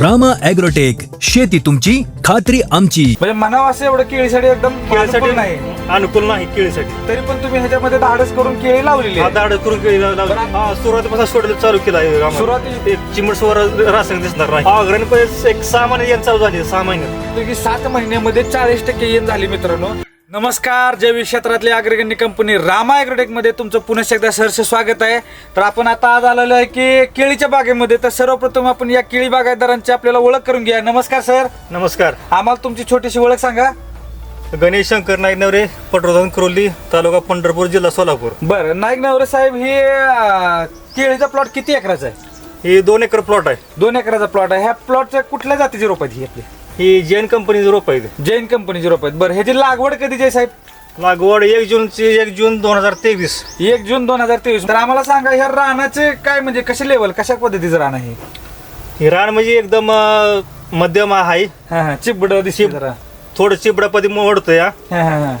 Rama agrotech शेती तुमची खात्री आमची. म्हणजे म्हणावं असं एवढं केळीसाठी एकदम केळीसाठी अनुकूल नाही. अनुकूल नाही केळीसाठी. तरी पण तुम्ही ह्याच्यामध्ये धाडस करून केळी लावलेली हा आहे. दाड करून केळी लाव- लावली. हा सुरुवातीपासून सोडलं चालू केलं. सुरुवाती- एक चिमटसवर रासायनिक दिसणार नाही. अग्रणीपणे एक सहा महिने चालू झाली सहा महिन्यात की सात महिन्यामध्ये चाळीस टक्के येण झाली मित्रांनो. नमस्कार जैविक क्षेत्रातली अग्रगण्य कंपनी रामा ॲग्रोटेकमध्ये तुमचं पुन्हा एकदा सहर्ष स्वागत आहे. तर आपण आता आज आलेलो आहे की केळीच्या बागेमध्ये. तर सर्वप्रथम आपण या केळी बागायतदारांची आपल्याला ओळख करून घ्या नमस्कार सर. नमस्कार. आम्हाला तुमची छोटीशी ओळख सांगा. गणेश शंकर नाईक नवरे पटवर्धन कुरोली तालुका पंढरपूर जिल्हा सोलापूर. बरं नाईक नवरे साहेब हे अं, केळीचा प्लॉट किती एकराचा आहे? ही दोन एकर प्लॉट आहे. दोन एकराचा प्लॉट आहे. ह्या प्लॉटच्या कुठल्या जातीची रोप आहेत ही आपली? ही जैन कंपनीची रोप आहे जैन कंपनीची रोप आहेत. बरं ह्याची लागवड कधीची आहे साहेब? लागवड एक जूनची एक जून दोन हजार तेवीस. एक जून दोन हजार तेवीस. तर आम्हाला सांगा ह्या रानाचे काय म्हणजे कसे लेवल कशा पद्धतीचं रान आहे ही? रान म्हणजे एकदम अं, मध्यम आहे. हा हा चिबड दिसते चिब- जरा. थोडं चिबडापदी मोडतं या हा हा हा.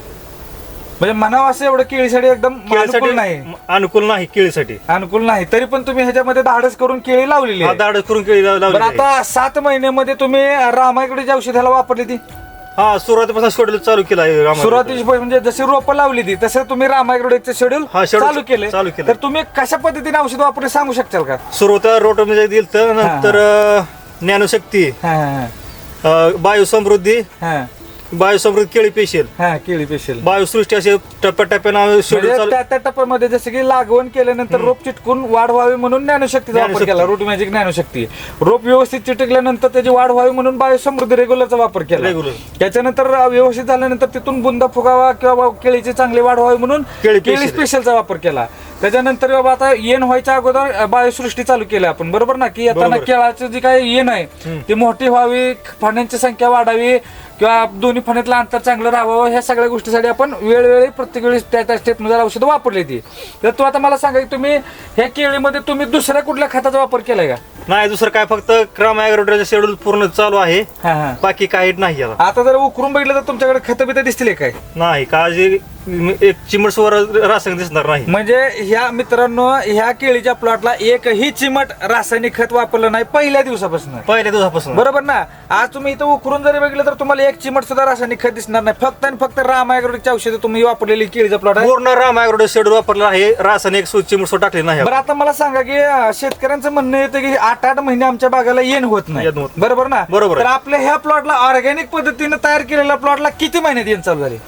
म्हणजे म्हणावं असं एवढं केळीसाठी एकदम अनुकूल नाही. अनुकूल नाही केळीसाठी. अनुकूल नाही. तरी पण तुम्ही ह्याच्यामध्ये धाडस करून केळी लावलेली आहे. दाड करून केळी लाव- लावली आहे. आता सात महिन्यामध्ये तुम्ही रामायकडे औषधाला वापरली ती? हा सुरुवातीपासून शेड्यूल चालू केलं आहे. सुरुवातीची म्हणजे जशी रोपं लावली ती तसं तुम्ही रामायकडे शेड्यूल हा, schedule चालू केले चालू केलंय. तर तुम्ही कशा पद्धतीने औषध वापरले सांगू शकताल का? सुरुवातीला रोटोमध्ये दिल तर नंतर अं, ज्ञानशक्ती हा हा. अं, बायोसमृद्धी हा. बायोसमृद्धी केळी पेशल. हा केळी पेशल. बायोसृष्टी असे टप्प्याटप्प्यानं शेड्यूल म्हणजे चालू त्या त्या टप्प्यामध्ये जसं की लागवण केल्यानंतर रोप चिटकून वाढ व्हावी म्हणून ज्ञानशक्तीचा वापर ज्ञानशक्ती. केला रूट मॅजिक ज्ञानशक्ती. रोप व्यवस्थित चिटकल्यानंतर त्याची वाढ व्हावी म्हणून बायोसमृद्धी रेग्युलरचा वापर केला. Regular. त्याच्यानंतर व्यवस्थित झाल्यानंतर तिथून बुंदा फुगावा किंवा केळीची चांगली वाढ व्हावी म्हणून केळी केळी special. स्पेशलचा वापर केला. त्याच्यानंतर बाबा आता येण व्हायच्या अगोदर अ, बायोसृष्टी चालू केली आपण. बरोबर ना? की आता ना बरोबर. केळाची जी काही येण आहे ती मोठी व्हावी फण्यांची संख्या वाढावी किंवा दोन्ही फण्यातलं अंतर चांगलं राहावं ह्या सगळ्या गोष्टीसाठी आपण वेळोवेळी प्रत्येक वेळी त्या त्या स्टेपनुसार औषधं वापरली ती. तर तू आता मला सांगा की तुम्ही ह्या केळीमध्ये तुम्ही दुसऱ्या कुठल्या खताचा वापर केलाय का? नाही दुसरं काय फक्त क्राम ॲग्रोटेचं शेड्यूल पूर्ण चालू आहे. हा हा. बाकी काही नाही याला. आता जर उकरून बघितलं तर तुमच्याकडे खतं बितं दिसतील काय नाही काळजी एक चिमटसवर रासायनिक दिसणार नाही. म्हणजे ह्या मित्रांनो ह्या केळीच्या प्लॉटला एकही चिमट रासायनिक खत वापरलं नाही पहिल्या दिवसापासून. पहिल्या दिवसापासून. बरोबर ना? आज तुम्ही इथं उकरून जरी बघितलं तर तुम्हाला एक चिमट सुद्धा रासायनिक खत दिसणार नाही. फक्त आणि फक्त रामायग्रोटिकच्या औषधं तुम्ही वापरलेली केळीचा प्लॉट पूर्ण राम ॲग्रोटे शेड्यूल वापरलं आहे. रासायनिक चिमटसो टाकले नाही. बरं आता मला सांगा की शेतकऱ्यांचं म्हणणं येतं की आठ आठ महिने आमच्या बागाला येण होत नाही. बरोबर ना? बरोबर. तर आपल्या ह्या प्लॉटला ऑर्गॅनिक पद्धतीने तयार केलेल्या प्लॉटला किती महिन्यात येण चालू झाली?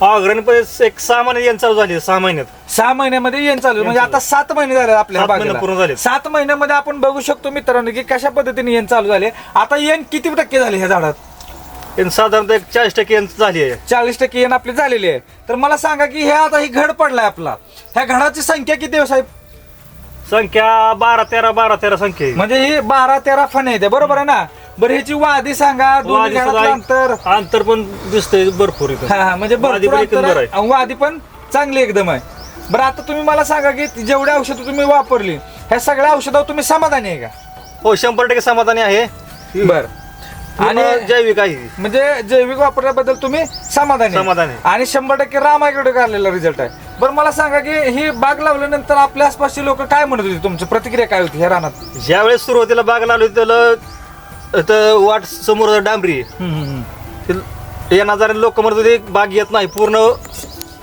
अग्रणीपणे एक सहा महिने यांनी चालू झाली सहा महिन्यात. सहा महिन्यामध्ये येण चालू. आहे. म्हणजे आता सात महिने झाले आपल्या सात महिने बागेला. पूर्ण झाले. सात महिन्यामध्ये आपण बघू शकतो मित्रांनो की कशा पद्धतीने येण चालू झाले. आता येण किती टक्के झाले ह्या झाडात? यांनी साधारणतः एक चाळीस टक्के यांचं झाली आहे. चाळीस टक्के येण आपली झालेली आहे. तर मला सांगा की हे आता ही घड पडलाय आपला. ह्या घडाची संख्या किती आहे साहेब? संख्या बारा तेरा बारा तेरा संख्या आहे. म्हणजे ही बारा तेरा फणे येते बरोबर आहे ना? बरं ह्याची वादी सांगा वादी सुद्धा अंतर आहे. अंतर पण दिसतंय भरपूर इथं हा हा म्हणजे वादी भरपूर पण एकंदर अंतर आहे. आहे. आणि वादी पण चांगली एकदम आहे बरं आता तुम्ही मला सांगा की जेवढी औषधं तुम्ही वापरली ह्या सगळ्या औषधावर तुम्ही समाधानी आहे का हो शंभर टक्के समाधानी आहे बर आणि आणि जैविक आहे म्हणजे जैविक वापरल्याबद्दल तुम्ही समाधानी आहे. समाधानी आहे. आणि शंभर टक्के रामायकडे काढलेला रिझल्ट आहे बरं मला सांगा की ही बाग लावल्यानंतर आपल्या आसपासची लोक काय म्हणत होती तुमची प्रतिक्रिया काय होती ह्या रानात ज्यावेळेस सुरुवातीला बाग लावली त्याला तर वाट समोर डांबरी आहे. ते येणारे लोक म्हणत होते बाग येत नाही पूर्ण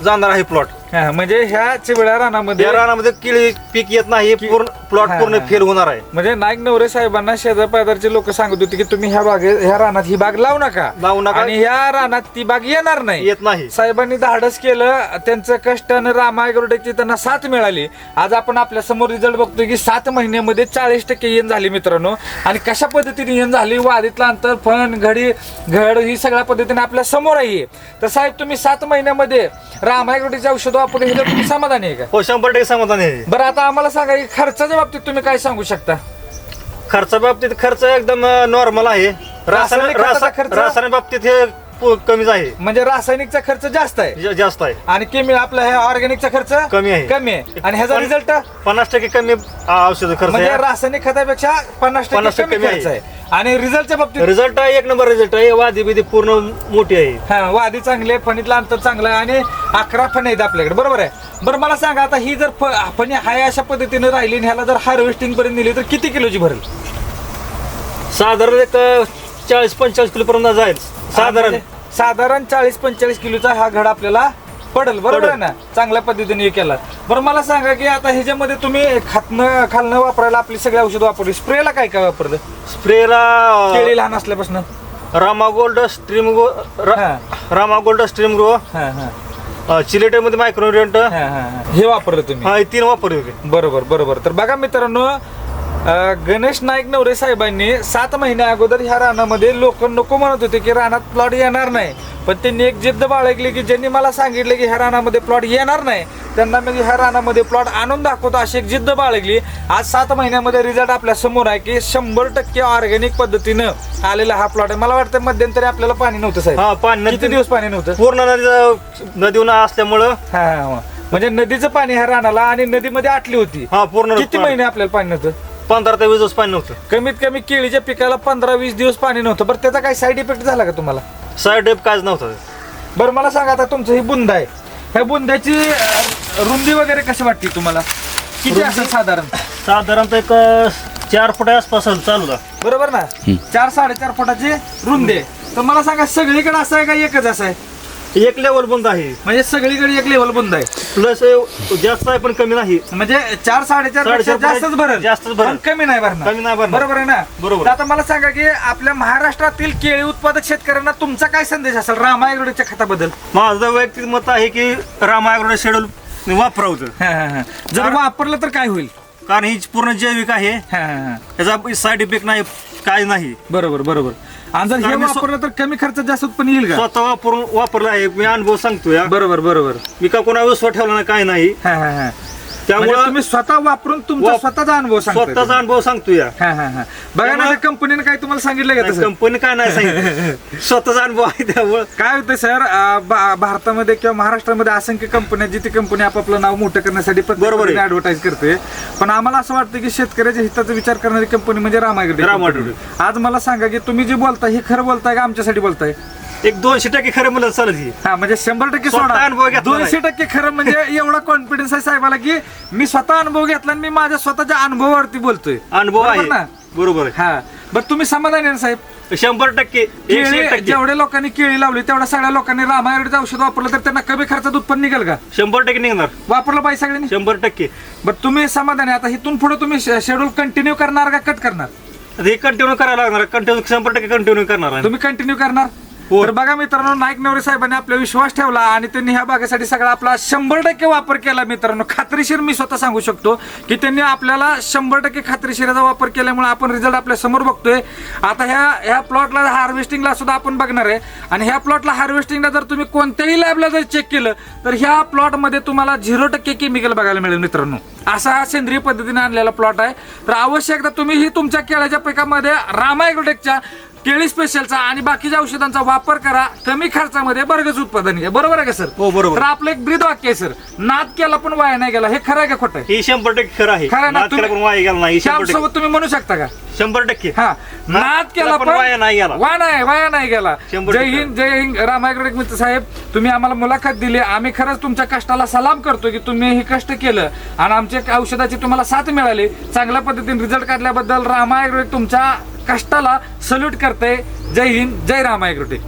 जाणार आहे प्लॉट हा, म्हणजे ह्या चिवड्या रानामध्ये या रानामध्ये किळी पीक येत नाही पूर्ण प्लॉट पूर्ण. फेल होणार आहे. म्हणजे नाईक नवरे साहेबांना शेजार पाजारचे लोक सांगत होते की तुम्ही ह्या बागे ह्या रानात ही बाग लावू नका. लावू नका. आणि ह्या रानात ती बाग येणार नाही. येत नाही. साहेबांनी धाडस केलं त्यांचं कष्ट आणि रामायगरोटेकची त्यांना साथ मिळाली. आज आपण आपल्यासमोर रिझल्ट बघतोय की सात महिन्यामध्ये चाळीस टक्के येण झाली मित्रांनो. आणि कशा पद्धतीने येण झाली? वादीतला अंतर फण घडी घड ही सगळ्या पद्धतीने आपल्यासमोर आहे. तर साहेब तुम्ही सात महिन्यामध्ये रामायगरोटेकचे औषध वापरून हे तुम्ही समाधानी आहे का? हो शंभर टक्के समाधानी आहे. बरं आता आम्हाला सांगा की खर्चाच्या बाबतीत तुम्ही काय सांगू शकता खर्चा बाबतीत खर्च एकदम नॉर्मल आहे रासायनिक खताचा खर्च? रासायनिक बाबतीत हे पु- कमीच आहे. म्हणजे रासायनिकचा खर्च जास्त आहे. ज- जास्त आहे. आणि केमी आपला ह्या ऑर्गॅनिकचा खर्च कमी आहे. कमी आहे. आणि ह्याचा पण- रिझल्ट पन्नास टक्के कमी औषध खर्च म्हणजे आहे. रासायनिक खतापेक्षा पन्नास टक्के 50% कमी कमी खर्च आहे. आहे. आणि रिझल्टच्या बाबतीत? रिझल्ट आहे एक नंबर रिझल्ट आहे. वादी बिदी पूर्ण मोठी आहे. हा वादी चांगली आहे फणीतलं अंतर चांगलं आहे आणि अकरा फणी आहेत आपल्याकडे. बरोबर आहे. बरं मला सांगा आता ही जर फ- फणी हाय अशा पद्धतीने राहिली आणि ह्याला जर हार्वेस्टिंग पर्यंत नेली तर किती किलोची भरेल? साधारण एक चाळीस पंचेचाळीस किलो पर्यंत जाईल साधारण. म्हणजे साधारण चाळीस पंचेचाळीस किलोचा हा घड आपल्याला पडल बरोबर. आहे ना? चांगल्या पद्धतीने हे केला. बरं मला सांगा की आता ह्याच्यामध्ये तुम्ही खातनं खालनं वापरायला आपली सगळी औषध वापरली. स्प्रेला काय काय वापरलं? स्प्रेला केळी लहान असल्यापासून. रामा गोल्ड स्ट्रीम गो रा-. रामा गोल्ड स्ट्रीम ग्रो हा हा. चिलेटेमध्ये मायक्रोन्युट्रंट हा, हा, हा. हे वापरलं तुम्ही? हा हे तीन वापरले होते. बरोबर बरोबर. तर बघा मित्रांनो गणेश नाईक नवरे साहेबांनी सात महिन्या अगोदर ह्या रानामध्ये लोक नको म्हणत होते की रानात प्लॉट येणार नाही. पण त्यांनी एक जिद्द बाळगली की ज्यांनी मला सांगितलं की ह्या रानामध्ये प्लॉट येणार नाही त्यांना मी ह्या रानामध्ये प्लॉट आणून दाखवतो अशी एक जिद्द बाळगली. आज सात महिन्यामध्ये रिझल्ट आपल्यासमोर आहे की शंभर टक्के ऑर्गॅनिक पद्धतीनं आलेला हा प्लॉट आहे. मला वाटतं मध्यंतरी आपल्याला पाणी नव्हतं हा साहेब पाणी किती दिवस पाणी नव्हतं? पूर्ण नदी नदीवर असल्यामुळं. हा हा, हा. म्हणजे नदीचं पाणी ह्या रानाला आणि नदीमध्ये आटली होती. हा पूर्ण किती महिने आपल्याला पाणी नव्हतं? पंधरा ते वीस दिवस पाणी नव्हतं. कमीत कमी केळीच्या पिकाला पंधरा वीस दिवस पाणी नव्हतं. बरं त्याचा काही साईड इफेक्ट झाला का तुम्हाला? साईड डेप काहीच नव्हतं. बरं मला सांगा आता तुमचं ही बुंद आहे. ह्या बुंद्याची अं, रुंदी वगैरे कशी वाटते तुम्हाला? किती असेल साधारण? साधारणतः एक अं, चार फुट आसपास चालू होता बरोबर ना? चार साडेचार फुटाची रुंदी आहे. तर मला सांगा सगळीकडे असं आहे का एकच असं आहे? एक लेवल बंद आहे. म्हणजे सगळीकडे एक लेवल बुंद आहे. प्लस जास्त आहे पण कमी नाही. म्हणजे चार साडेचारपेक्षा साडेचार जास्तच भरल. जास्तच भरल. पण कमी नाही भरणार. कमी नाही भरणार. बरोबर आहे ना? बरोबर. तर आता मला सांगा की आपल्या महाराष्ट्रातील केळी उत्पादक शेतकऱ्यांना तुमचा काय संदेश असेल रामायगडच्या खताबद्दल? माझं वैयक्तिक मत आहे की रामायगड शेड्यूल वापरावचं हा, हा, हा. जर वापरलं तर काय होईल? कारण ही पूर्ण जैविक आहे. हा, हा, हा. त्याचा साईड इफेक्ट नाही काय नाही. बरोबर बरोबर. आणि जर हे कारण मी स्व- वापरलं तर कमी खर्चात जास्त उत्पन्न येईल का? स्वतः वापरून वापरला आहे. मी अनुभव सांगतो या बरोबर बरोबर. मी का कोणा विश्वास ठेवला नाही काय नाही. हा, हा, हा. म्हणजे त्यामुळं तुम्ही स्वतः वापरून तुमचा वाप- स्वतःचा अनुभव सांगता स्वतःचा अनुभव सांगतो या हा हा हा. बघा ना त्यामुळं- कंपनीने काय तुम्हाला सांगितलं का तसं? कंपनी काय नाही सांगितलं. स्वतःचा अनुभव आहे त्यामुळं. काय होतं सर अं, भा- भारतामध्ये किंवा महाराष्ट्रामध्ये असंख्य कंपन्या जिथे कंपनी आपापलं नाव मोठं करण्यासाठी बरोबर आहे. ऍडव्हर्टाईज करते. पण आम्हाला असं वाटतं की शेतकऱ्याच्या हिताचा विचार करणारी कंपनी म्हणजे रामायगड रामायगड. आज मला सांगा की तुम्ही जे बोलताय हे खरं बोलताय का आमच्यासाठी बोलताय? एक दोनशे टक्के खरं म्हणलं चालत ही हा म्हणजे शंभर टक्के स्वतः सोडा अनुभव घेतला दोनशे टक्के खरं म्हणजे एवढा कॉन्फिडन्स आहे साहेबाला की मी स्वतः अनुभव घेतला आणि मी माझ्या स्वतःच्या अनुभवावरती बोलतोय. अनुभव बरोबर आहे. ना? बरोबर हा. बरं तुम्ही समाधानी आहे ना साहेब? शंभर टक्के एकशे केळी टक्के. जेवढ्या लोकांनी केळी लावली तेवढ्या सगळ्या लोकांनी रामायणचं औषध वापरलं तर त्यांना कमी खर्चात उत्पन्न निघेल का? शंभर टक्के निघणार. वापरलं पाहिजे सगळ्यांनी? शंभर टक्के. बरं तुम्ही समाधानी आहे. आता इथून पुढे तुम्ही शेड्यूल कंटिन्यू करणार का? कट करणार? आता हे कंटिन्यू करायला लागणार. कंटिन्यू शंभर टक्के कंटिन्यू करणार आहे. तुम्ही कंटिन्यू करणार. हो. तर बघा मित्रांनो नाईक नवरे साहेबांनी आपला विश्वास ठेवला आणि त्यांनी ह्या भागासाठी सगळा आपला शंभर टक्के वापर केला मित्रांनो. खात्रीशीर मी स्वतः सांगू शकतो की त्यांनी आपल्याला शंभर टक्के खात्रीशीराचा वापर केल्यामुळे आपण रिझल्ट आपल्यासमोर बघतोय. आता ह्या ह्या प्लॉटला हार्वेस्टिंगला सुद्धा आपण बघणार आहे. आणि ह्या प्लॉटला हार्वेस्टिंगला जर तुम्ही कोणत्याही लॅबला जर चेक केलं तर ह्या प्लॉटमध्ये तुम्हाला झिरो टक्के केमिकल बघायला मिळेल मित्रांनो. असा हा सेंद्रिय पद्धतीने आणलेला प्लॉट आहे. तर अवश्य एकदा तुम्ही ही तुमच्या केळ्याच्या पिकामध्ये रामायग्रोटेकच्या केळी स्पेशलचा आणि बाकीच्या औषधांचा वापर करा कमी खर्चामध्ये बरगच उत्पादन घ्या. बरोबर आहे का सर? हो, बरोबर. तर आपलं एक ब्रीद वाक्य आहे सर. नाद केला पण वाया नाही गेला. हे खरं आहे का खोटं आहे? हे शंभर टक्के खरं आहे. खरं आहे ना? नाद केला पण वाया गेला नाही. शंभर टक्के. आमच्यासोबत तुम्ही म्हणू शकता का? शंभर टक्के. हा. नाद केला पण वाया नाही गेला. वाया नाही वाया नाही गेला. शंभर जय टक्के. हिंद जय हिंद. रामायगड मित्र साहेब तुम्ही आम्हाला मुलाखत दिली. आम्ही खरंच तुमच्या कष्टाला सलाम करतो की तुम्ही हे कष्ट केलं आणि आमच्या औषधाची तुम्हाला साथ मिळाली. चांगल्या पद्धतीने रिझल्ट काढल्याबद्दल रामायग्रोटेक तुमच्या कष्टाला सल्यूट करते. जय हिंद जय रामायग्रोटेक